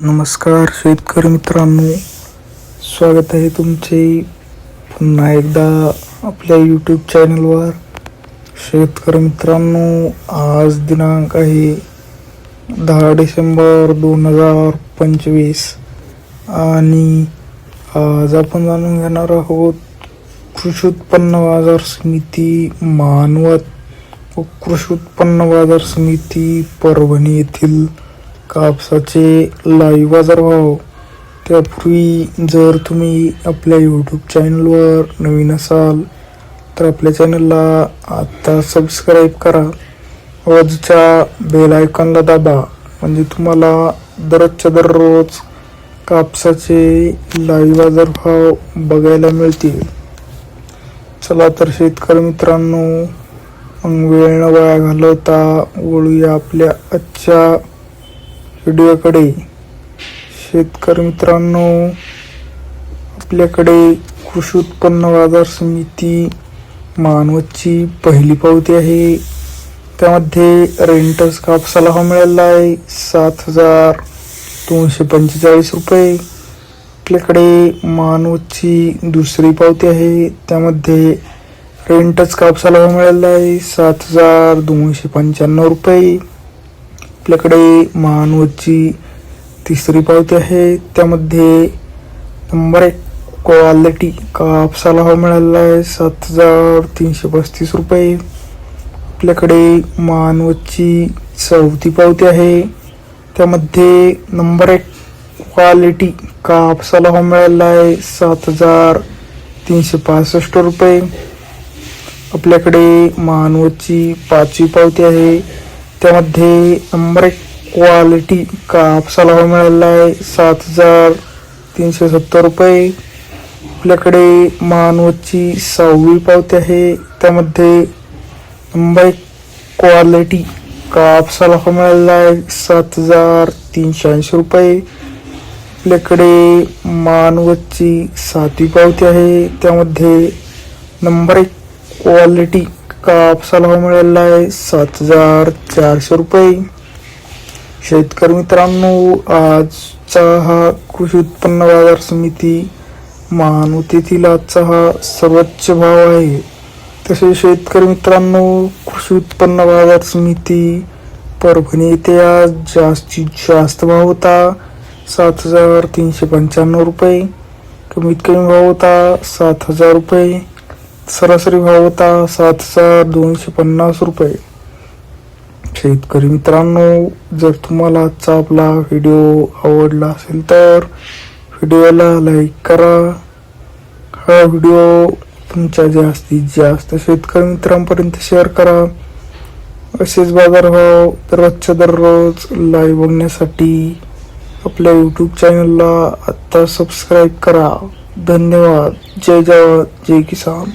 नमस्कार शेतकरी मित्रांनो. स्वागत आहे तुमचे पुन्हा एकदा आपल्या यूट्यूब चॅनलवर शेतकरी मित्रांनो आज दिनांक आहे दहा डिसेंबर दोन हजार पंचवीस आणि आज आपण जाणून घेणार आहोत कृषी उत्पन्न बाजार समिती मानवत व कृषी उत्पन्न बाजार समिती परभणी येथील कापसाचे लाईव्ह बाजारभाव त्यापूर्वी जर तुम्ही आपल्या यूट्यूब चॅनलवर नवीन असाल तर आपल्या चॅनलला आत्ता सबस्क्राईब करा. आजच्या बेल आयकॉनला दाबा. म्हणजे तुम्हाला दररोजच्या दररोज कापसाचे लाईव्ह बाजारभाव बघायला मिळतील. चला तर शेतकरी मित्रांनो मग वेळ न वाया घालवता वळूया आपल्या आजच्या व्हिडिओकडे. शेतकरी मित्रांनो आपल्याकडे कृषी उत्पन्न बाजार समिती मानवतची पहिली पावती आहे. त्यामध्ये रेंटस कापसाला हा मिळाला आहे. सात हजार दोनशे पंचेचाळीस रुपये. आपल्याकडे मानवतची दुसरी पावती आहे. त्यामध्ये रेंटच कापसाला मिळाला आहे. सात हजार दोनशे पंच्याण्णव रुपये. आपल्याकडे महानवरची तिसरी पावती आहे. त्यामध्ये नंबर एक क्वालिटी कापसाला हा मिळालेला आहे? सात हजार तीनशे पस्तीस रुपये. आपल्याकडे मानवची चौथी पावती आहे. त्यामध्ये नंबर एक क्वालिटी कापसाला हा मिळालेला आहे? सात हजार तीनशे पासष्ट रुपये. आपल्याकडे मानवची पाचवी पावती आहे. त्यामध्ये नंबर एक क्वालिटी कापसाला भाव मिळालेला आहे. सात हजार तीनशे सत्तर रुपये. आपल्याकडे मानवची सहावी पावती आहे. त्यामध्ये नंबर एक क्वालिटी कापसाला भाव मिळालेला आहे. सात हजार तीनशे ऐंशी रुपये. आपल्याकडे मानवची सातवी पावती आहे. त्यामध्ये नंबर एक क्वालिटी कापसाला भाव मिळालेला आहे सात हजार चारशे रुपये. शेतकरी मित्रांनो आजचा हा कृषी उत्पन्न बाजार समिती मानवतेतील आजचा हा सर्वोच्च भाव आहे. तसेच शेतकरी मित्रांनो कृषी उत्पन्न बाजार समिती परभणी येथे आज जास्तीत जास्त भाव होता सात हजार तीनशे पंच्याण्णव रुपये. कमीत कमी भाव होता सात हजार रुपये. सरासरी भाव होता सात हजार दोनशे पन्नास रुपये. शेतकरी मित्रांनो जर तुम्हाला आजचा आपला व्हिडिओ आवडला असेल तर व्हिडिओला लाईक करा. हा व्हिडिओ तुमच्या जास्तीत जास्त शेतकरी मित्रांपर्यंत शेअर करा. असेच बाजारभाव दररोजच्या दररोज लाईव्ह बघण्यासाठी आपल्या यूट्यूब चॅनलला आत्ता सबस्क्राईब करा. धन्यवाद. जय जवान. जय किसान.